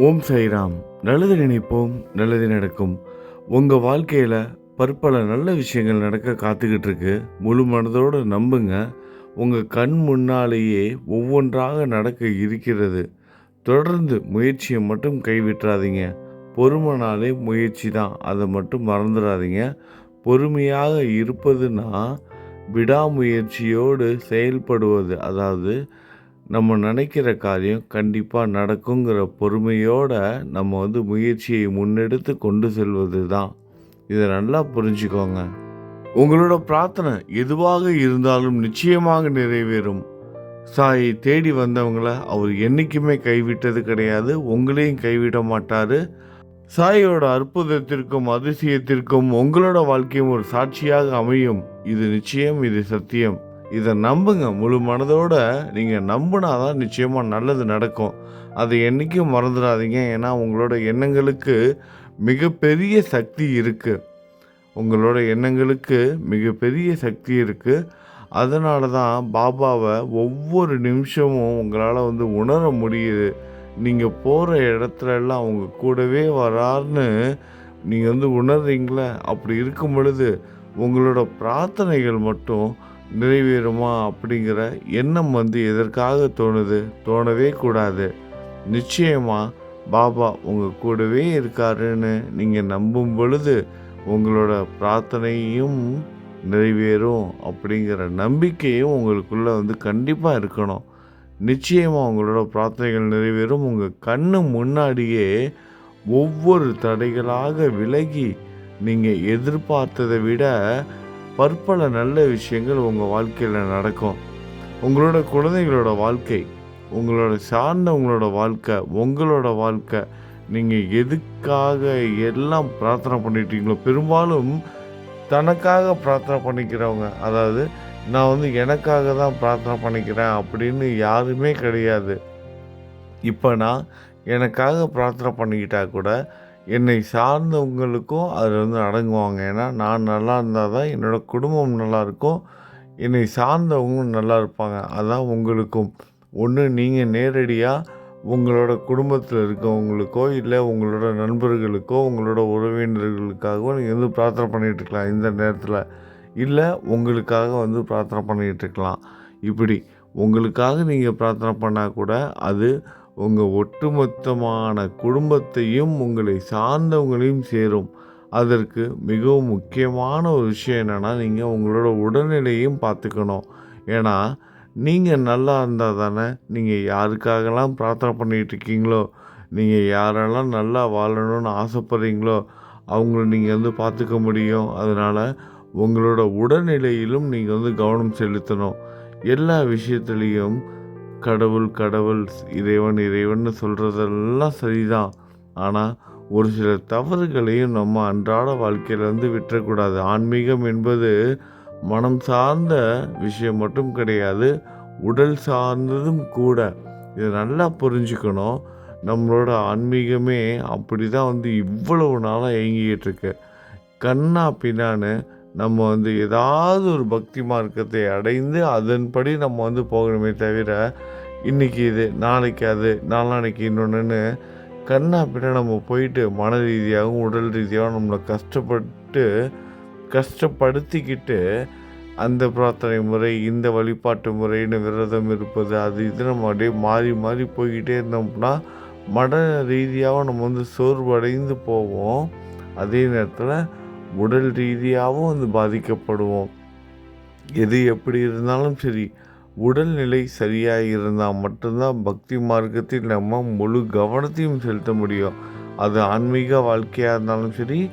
ஓம் சாய்ராம். நல்லது நினைப்போம் நல்லது நடக்கும். உங்கள் வாழ்க்கையில் பற்பல நல்ல விஷயங்கள் நடக்க காத்துக்கிட்டு இருக்கு முழு மனதோடு நம்புங்க. உங்கள் கண் முன்னாலேயே ஒவ்வொன்றாக நடக்க இருக்கிறது. தொடர்ந்து முயற்சியை மட்டும் கைவிட்டுறாதீங்க பொறுமைனாலே முயற்சி தான். அதை மட்டும் மறந்துடாதீங்க. பொறுமையாக இருப்பதுன்னா விடாமுயற்சியோடு செயல்படுவது. அதாவது நம்ம நினைக்கிற காரியம் கண்டிப்பாக நடக்குங்கிற பொறுமையோட நம்ம வந்து முயற்சியை முன்னெடுத்து கொண்டு செல்வது தான் இதை நல்லா புரிஞ்சுக்கோங்க. உங்களோட பிரார்த்தனை எதுவாக இருந்தாலும் நிச்சயமாக நிறைவேறும். சாயை தேடி வந்தவங்கள அவர் என்றைக்குமே கைவிட்டது கிடையாது உங்களையும் கைவிட மாட்டார். சாயோட அற்புதத்திற்கும் அதிசயத்திற்கும் உங்களோட வாழ்க்கையும் ஒரு சாட்சியாக அமையும். இது நிச்சயம் இது சத்தியம். இதை நம்புங்க. முழு மனதோட நீங்கள் நம்பினா தான் நிச்சயமாக நல்லது நடக்கும். அதை என்றைக்கும் மறந்துடாதீங்க. ஏன்னா உங்களோட எண்ணங்களுக்கு மிகப்பெரிய சக்தி இருக்குது உங்களோட எண்ணங்களுக்கு மிகப்பெரிய சக்தி இருக்குது அதனால தான் பாபாவை ஒவ்வொரு நிமிஷமும் உங்களால் வந்து உணர முடியுது. நீங்கள் போகிற இடத்துல எல்லாம் அவங்க கூடவே வராருன்னு நீங்கள் வந்து உணர்றீங்களே? அப்படி இருக்கும் பொழுது உங்களோட பிரார்த்தனைகள் மட்டும் நிறைவேறுமா அப்படிங்கிற எண்ணம் வந்து எதற்காக தோணுது? தோணவே கூடாது. நிச்சயமாக பாபா உங்கள் கூடவே இருக்காருன்னு நீங்கள் நம்பும் பொழுது உங்களோட பிரார்த்தனையும் நிறைவேறும் அப்படிங்கிற நம்பிக்கையும் உங்களுக்குள்ளே வந்து கண்டிப்பாக இருக்கணும். நிச்சயமாக உங்களோட பிரார்த்தனைகள் நிறைவேறும். உங்கள் கண்ணு முன்னாடியே ஒவ்வொரு தடைகளாக விலகி நீங்கள் எதிர்பார்த்ததை விட பற்பல நல்ல விஷயங்கள் உங்கள் வாழ்க்கையில் நடக்கும். உங்களோட குழந்தைகளோட வாழ்க்கை உங்களோட சார்ந்தவங்களோட வாழ்க்கை உங்களோட வாழ்க்கை நீங்கள் எதுக்காக எல்லாம் பிரார்த்தனை பண்ணிட்டீங்களோ பெரும்பாலும் தனக்காக பிரார்த்தனை பண்ணிக்கிறவங்க. அதாவது நான் வந்து எனக்காக தான் பிரார்த்தனை பண்ணிக்கிறேன் அப்படின்னு யாருமே கிடையாது. இப்போ நான் எனக்காக பிரார்த்தனை பண்ணிக்கிட்டால் கூட என்னை சார்ந்தவங்களுக்கும் அதில் வந்து அடங்குவாங்க. ஏன்னா நான் நல்லா இருந்தால் தான் என்னோடய குடும்பம் நல்லாயிருக்கும் என்னை சார்ந்தவங்களும் நல்லா இருப்பாங்க. அதான் உங்களுக்கும். ஒன்று நீங்கள் நேரடியாக உங்களோட குடும்பத்தில் இருக்கவங்களுக்கோ இல்லை உங்களோட நண்பர்களுக்கோ உங்களோட உறவினர்களுக்காகவோ நீங்கள் வந்து பிரார்த்தனை பண்ணிகிட்டு இருக்கலாம் இந்த நேரத்தில். இல்லை உங்களுக்காக வந்து பிரார்த்தனை பண்ணிகிட்டு இருக்கலாம். இப்படி உங்களுக்காக நீங்கள் பிரார்த்தனை பண்ணால் கூட அது உங்கள் ஒட்டுமொத்தமான குடும்பத்தையும் உங்களை சார்ந்தவங்களையும் சேரும். அதற்கு மிகவும் முக்கியமான ஒரு விஷயம் என்னென்னா நீங்கள் உங்களோட உடல்நிலையும் பார்த்துக்கணும். ஏன்னா நீங்கள் நல்லா இருந்தால் தானே நீங்கள் யாருக்காகலாம் பிரார்த்தனை பண்ணிகிட்டு இருக்கீங்களோ நீங்கள் யாரெல்லாம் நல்லா வாழணும்னு ஆசைப்பட்றீங்களோ அவங்கள நீங்கள் வந்து பார்த்துக்க முடியும். அதனால் உங்களோட உடல்நிலையிலும் நீங்கள் வந்து கவனம் செலுத்தணும். எல்லா விஷயத்துலேயும் கடவுள் கடவுள் இறைவன் இறைவன் சொல்கிறதெல்லாம் சரிதான். ஆனால் ஒரு சில தவறுகளையும் நம்ம அன்றாட வாழ்க்கையில் வந்து விட்டுறக்கூடாது. ஆன்மீகம் என்பது மனம் சார்ந்த விஷயம் மட்டும் கிடையாது உடல் சார்ந்ததும் கூட. இதை நல்லா புரிஞ்சுக்கணும். நம்மளோட ஆன்மீகமே அப்படி தான் வந்து இவ்வளவு நாளாக இயங்கிக்கிட்டு இருக்கு. கண்ணா பின்னான்னு நம்ம வந்து ஏதாவது ஒரு பக்தி மார்க்கத்தை அடைந்து அதன்படி நம்ம வந்து போகணுமே தவிர இன்றைக்கி இது நாளைக்கு அது நாளானைக்கு இன்னொன்றுன்னு கண்ணா பின்ன நம்ம போயிட்டு மன ரீதியாகவும் உடல் ரீதியாகவும் நம்மளை கஷ்டப்பட்டு கஷ்டப்படுத்திக்கிட்டு அந்த பிரார்த்தனை முறை இந்த வழிபாட்டு முறைன்னு விரதம் இருப்பது அது இது நம்ம அப்படியே மாறி மாறி போய்கிட்டே இருந்தோம்னா மன ரீதியாகவும் நம்ம வந்து சோர்வடைந்து போவோம். அதே நேரத்தில் உடல் ரீதியாகவும் வந்து பாதிக்கப்படுவோம். எது எப்படி இருந்தாலும் சரி உடல்நிலை சரியாக இருந்தால் மட்டும்தான் பக்தி மார்க்கத்தில் நம்ம முழு கவனத்தையும் செலுத்த முடியும். அது ஆன்மீக வாழ்க்கையாக இருந்தாலும் சரி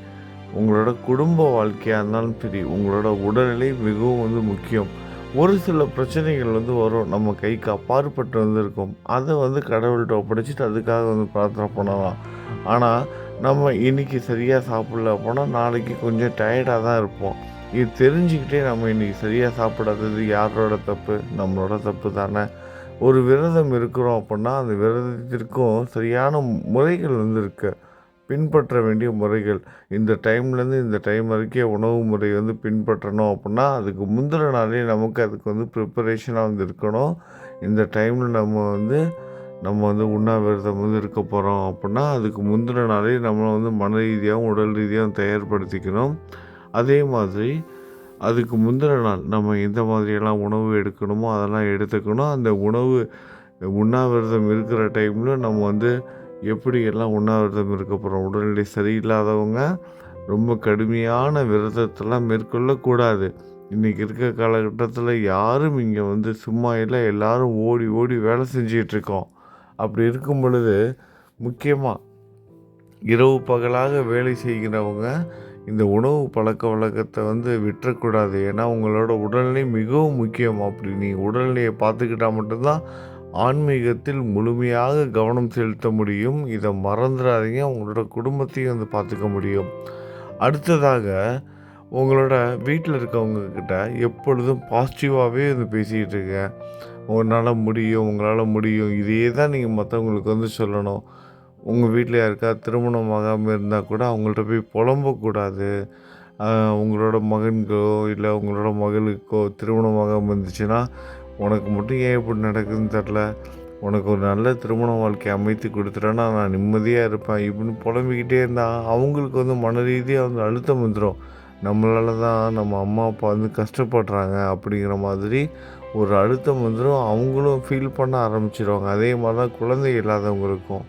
உங்களோட குடும்ப வாழ்க்கையாக இருந்தாலும் சரி உங்களோட உடல்நிலை மிகவும் வந்து முக்கியம். ஒரு சில பிரச்சனைகள் வந்து வரும். நம்ம கைக்கு அப்பாற்பட்டு வந்திருக்கும். அதை வந்து கடவுள்கிட்ட ஒப்படைச்சிட்டு அதுக்காக வந்து பிரார்த்தனை பண்ணலாம். ஆனால் நம்ம இன்றைக்கி சரியாக சாப்பிடல போனால் நாளைக்கு கொஞ்சம் டயர்டாக தான் இருப்போம். இது தெரிஞ்சுக்கிட்டே நம்ம இன்றைக்கி சரியாக சாப்பிடாதது யாரோட தப்பு? நம்மளோட தப்பு தானே. ஒரு விரதம் இருக்கிறோம் அப்படின்னா அந்த விரதத்திற்கும் சரியான முறைகள் வந்து இருக்குது பின்பற்ற வேண்டிய முறைகள். இந்த டைம்லேருந்து இந்த டைம் வரைக்கும் உணவு முறை வந்து பின்பற்றணும் அப்படின்னா அதுக்கு முந்தின நாளே நமக்கு அதுக்கு வந்து ப்ரிப்பரேஷனாக வந்து இருக்கணும். இந்த டைமில் நம்ம வந்து நம்ம வந்து உண்ணாவிரதம் வந்து இருக்க போகிறோம் அப்படின்னா அதுக்கு முந்தின நாளே நம்மளை வந்து மன ரீதியாகவும் உடல் ரீதியாகவும் தயார்படுத்திக்கணும். அதே மாதிரி அதுக்கு முந்தின நாள் நம்ம எந்த மாதிரியெல்லாம் உணவு எடுக்கணுமோ அதெல்லாம் எடுத்துக்கணும். அந்த உணவு உண்ணாவிரதம் இருக்கிற டைமில் நம்ம வந்து எப்படி எல்லாம் உண்ணாவிரதம் இருக்க போகிறோம் உடல்நிலை சரியில்லாதவங்க ரொம்ப கடுமையான விரதத்தெல்லாம் மேற்கொள்ளக்கூடாது. இன்றைக்கி இருக்க காலகட்டத்தில் யாரும் இங்கே வந்து சும்மா இல்லை எல்லோரும் ஓடி ஓடி வேலை செஞ்சிகிட்ருக்கோம் அப்படி இருக்கும் பொழுது முக்கியமாக இரவு பகலாக வேலை செய்கிறவங்க இந்த உணவு பழக்க வழக்கத்தை வந்து விட்டுறக்கூடாது. ஏன்னா உங்களோட உடல்நிலை மிகவும் முக்கியம். அப்படி நீ உடல்நிலையை பார்த்துக்கிட்டால் மட்டும்தான் ஆன்மீகத்தில் முழுமையாக கவனம் செலுத்த முடியும். இதை மறந்துடாதீங்க. உங்களோட குடும்பத்தையும் வந்து பார்த்துக்க முடியும். அடுத்ததாக உங்களோட வீட்டில் இருக்கவங்கக்கிட்ட எப்பொழுதும் பாசிட்டிவாகவே வந்து பேசிக்கிட்டு இருக்கேன். உங்களால் முடியும் உங்களால் முடியும். இதையே தான் நீங்கள் மற்றவங்களுக்கு வந்து சொல்லணும். உங்கள் வீட்டில் யாருக்கா திருமணம் ஆகாமல் இருந்தால் கூட அவங்கள்ட்ட போய் புலம்பக்கூடாது உங்களோட மகன்கோ இல்லை உங்களோட மகளுக்கோ திருமணம் ஆகாமல் இருந்துச்சுன்னா உனக்கு மட்டும் ஏன் இப்படி நடக்குதுன்னு தெரில உனக்கு ஒரு நல்ல திருமண வாழ்க்கை அமைத்து கொடுத்துட்டேன்னா நான் நிம்மதியாக இருப்பேன். இப்படின்னு புலம்பிக்கிட்டே இருந்தால் அவங்களுக்கு வந்து மன ரீதியாக வந்து அழுத்தம் வந்துடும் நம்மளால தான் நம்ம அம்மா அப்பா வந்து கஷ்டப்படுறாங்க அப்படிங்கிற மாதிரி ஒரு அழுத்தம் வந்துடும் அவங்களும் ஃபீல் பண்ண ஆரம்பிச்சிடுவாங்க அதே மாதிரி தான் குழந்தை இல்லாதவங்களுக்கும்.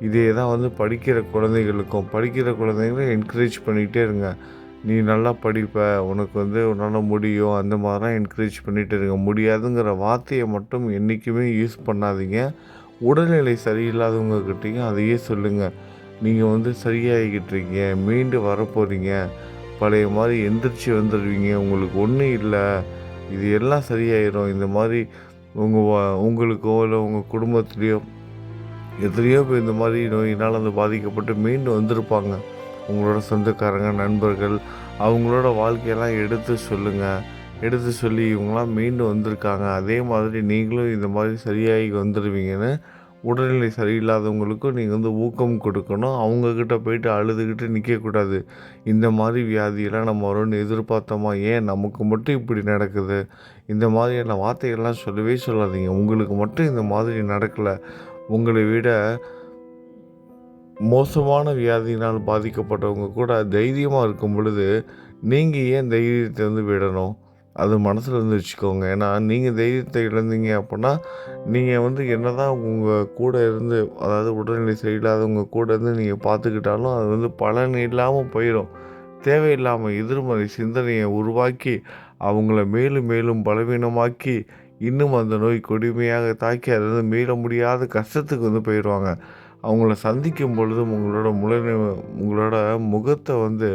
இதே தான் வந்து படிக்கிற குழந்தைகளுக்கும். படிக்கிற குழந்தைங்களை என்கரேஜ் பண்ணிக்கிட்டே இருங்க. நீ நல்லா படிப்ப. உனக்கு வந்து உன்னால் முடியும். அந்த மாதிரிலாம் என்கரேஜ் பண்ணிகிட்டு இருங்க. முடியாதுங்கிற வார்த்தையை மட்டும் என்றைக்குமே யூஸ் பண்ணாதீங்க. உடல்நிலை சரியில்லாதவங்கக்கிட்டேயும் அதையே சொல்லுங்கள் நீங்கள் வந்து சரியாகிக்கிட்டு இருக்கீங்க. மீண்டு வரப்போகிறீங்க பழைய மாதிரி எந்திரிச்சு வந்துடுவீங்க. உங்களுக்கு ஒன்றும் இல்லை. இது எல்லாம் சரியாயிடும் இந்த மாதிரி உங்கள் உங்களுக்கோ இல்லை உங்கள் குடும்பத்துலேயோ எத்தனையோ பேர் இந்த மாதிரி நோயினால் வந்து பாதிக்கப்பட்டு மீண்டும் வந்திருப்பாங்க. உங்களோட சொந்தக்காரங்க நண்பர்கள் அவங்களோட வாழ்க்கையெல்லாம் எடுத்து சொல்லுங்கள் எடுத்து சொல்லி இவங்களாம் மீண்டும் வந்திருக்காங்க. அதே மாதிரி நீங்களும் இந்த மாதிரி சரியாகி வந்துடுவீங்கன்னு உடல்நிலை சரியில்லாதவங்களுக்கும் நீங்கள் வந்து ஊக்கம் கொடுக்கணும். அவங்கக்கிட்ட போயிட்டு அழுதுகிட்டு நிற்கக்கூடாது இந்த மாதிரி வியாதியெல்லாம் நம்ம வரும்னு எதிர்பார்த்தோமா? ஏன்? நமக்கு மட்டும் இப்படி நடக்குது. இந்த மாதிரியான வார்த்தைகள்லாம் சொல்லவே சொல்லாதீங்க. உங்களுக்கு மட்டும் இந்த மாதிரி நடக்கலை. உங்களை விட மோசமான வியாதியினால் பாதிக்கப்பட்டவங்க கூட தைரியமாக இருக்கும் பொழுது நீங்கள் ஏன் தைரியத்தை வந்து விடணும்? அது மனசில் இருந்து வச்சுக்கோங்க. ஏன்னா நீங்கள் தைரியத்தை இழந்தீங்க அப்படின்னா நீங்கள் வந்து என்ன தான் உங்கள் கூட இருந்து அதாவது உடல்நிலை சரியில்லாதவங்க கூட இருந்து நீங்கள் பார்த்துக்கிட்டாலும் அது வந்து பலன் இல்லாமல் போயிடும் தேவையில்லாமல் எதிர்மறை சிந்தனையை உருவாக்கி அவங்கள மேலும் மேலும் பலவீனமாக்கி இன்னும் அந்த நோய் கொடுமையாக தாக்கி அது வந்து மீள முடியாத கஷ்டத்துக்கு வந்து போயிடுவாங்க. அவங்கள சந்திக்கும் பொழுதும் உங்களோட முழு உங்களோட முகத்தை வந்து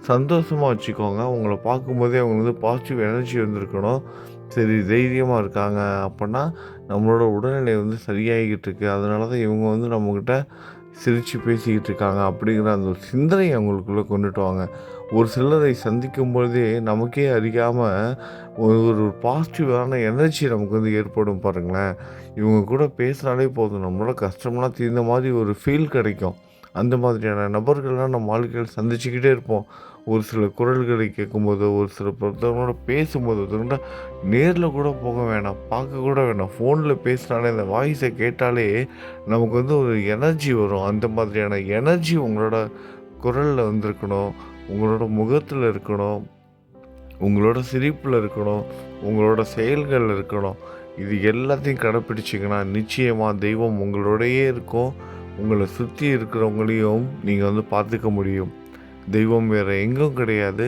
சந்தோஷமாக வச்சுக்கோங்க. அவங்கள பார்க்கும்போதே அவங்க வந்து பாசிட்டிவ் எனர்ஜி வந்திருக்கணும். சரி தைரியமாக இருக்காங்க அப்படின்னா நம்மளோட உடல்நிலை வந்து சரியாகிக்கிட்டு இருக்குது அதனால தான் இவங்க வந்து நம்மக்கிட்ட சிரித்து பேசிக்கிட்டு இருக்காங்க அப்படிங்கிற அந்த ஒரு சிந்தனை அவங்களுக்குள்ளே கொண்டுட்டு வாங்க. ஒரு சிலரை சந்திக்கும் பொழுதே நமக்கே அறியாமல் ஒரு ஒரு பாசிட்டிவான எனர்ஜி நமக்கு வந்து ஏற்படும் பாருங்களேன். இவங்க கூட பேசுனாலே போதும். நம்மளோட கஷ்டம்லாம் தீர்ந்த மாதிரி ஒரு ஃபீல் கிடைக்கும். அந்த மாதிரியான நபர்கள்லாம் நம்ம வாழ்க்கையில் சந்திச்சுக்கிட்டே இருப்போம். ஒரு சில குரல்களை கேட்கும்போது ஒரு சில ஒருத்தவங்களோட பேசும்போது ஒருத்தவங்கள்ட்ட நேரில் கூட போக வேணாம் பார்க்க கூட வேணாம். ஃபோனில் பேசினாலே அந்த வாய்ஸை கேட்டாலே நமக்கு வந்து ஒரு எனர்ஜி வரும். அந்த மாதிரியான எனர்ஜி உங்களோட குரலில் வந்திருக்கணும். உங்களோட முகத்தில் இருக்கணும். உங்களோட சிரிப்பில் இருக்கணும். உங்களோட செயல்கள் இருக்கணும். இது எல்லாத்தையும் கடைப்பிடிச்சிங்கன்னா நிச்சயமாக தெய்வம் உங்களோடையே இருக்கும். உங்களை சுற்றி இருக்கிறவங்களையும் நீங்கள் வந்து பார்த்துக்க முடியும். தெய்வம் வேறு எங்கும் கிடையாது.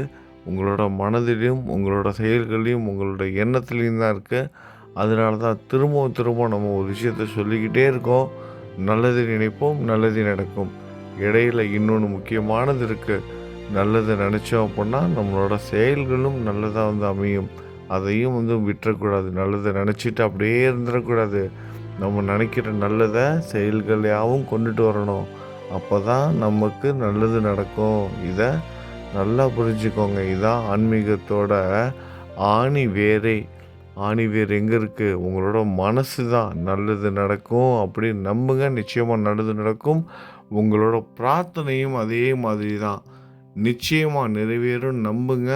உங்களோட மனதிலையும் உங்களோட செயல்களையும் உங்களோட எண்ணத்துலேயும் தான் இருக்குது அதனால தான் திரும்பவும் திரும்பவும் நம்ம ஒரு விஷயத்த சொல்லிக்கிட்டே இருக்கோம். நல்லது நினைப்போம் நல்லது நடக்கும். இடையில இன்னொன்று முக்கியமானது இருக்குது நல்லது நினச்சோம் அப்படின்னா நம்மளோட செயல்களும் நல்லதாக வந்து அமையும். அதையும் வந்து விட்டுறக்கூடாது. நல்லதை நினச்சிட்டு அப்படியே இருந்துடக்கூடாது நம்ம நினைக்கிற நல்லதை செயல்களையாகவும் கொண்டுட்டு வரணும். அப்போ தான் நமக்கு நல்லது நடக்கும். இதை நல்லா புரிஞ்சுக்கோங்க. இதுதான் ஆன்மீகத்தோட ஆணி வேரை. ஆணி வேர் எங்கே இருக்குது உங்களோட மனசு தான் நல்லது நடக்கும். அப்படின்னு நம்புங்க. நிச்சயமாக நல்லது நடக்கும். உங்களோட பிரார்த்தனையும் அதே மாதிரி தான். நிச்சயமாக நிறைவேறும். நம்புங்க.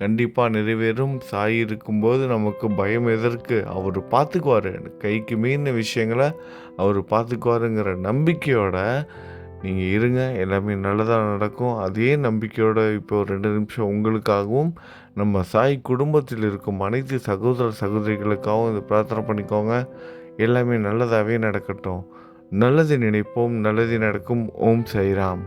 கண்டிப்பாக நிறைவேறும். சாய் இருக்கும்போது நமக்கு பயம் எதற்கு? அவர் பார்த்துக்குவார் கைக்கு மீறின விஷயங்களை அவர் பார்த்துக்குவாருங்கிற நம்பிக்கையோட நீங்கள் இருங்க. எல்லாமே நல்லதாக நடக்கும். அதே நம்பிக்கையோட இப்போ ஒரு ரெண்டு நிமிஷம் உங்களுக்காகவும் நம்ம சாய் குடும்பத்தில் இருக்கும் அனைத்து சகோதர சகோதரிகளுக்காகவும் இதை பிரார்த்தனை பண்ணிக்கோங்க. எல்லாமே நல்லதாகவே நடக்கட்டும். நல்லது நினைப்போம். நல்லது நடக்கும். ஓம் சைராம்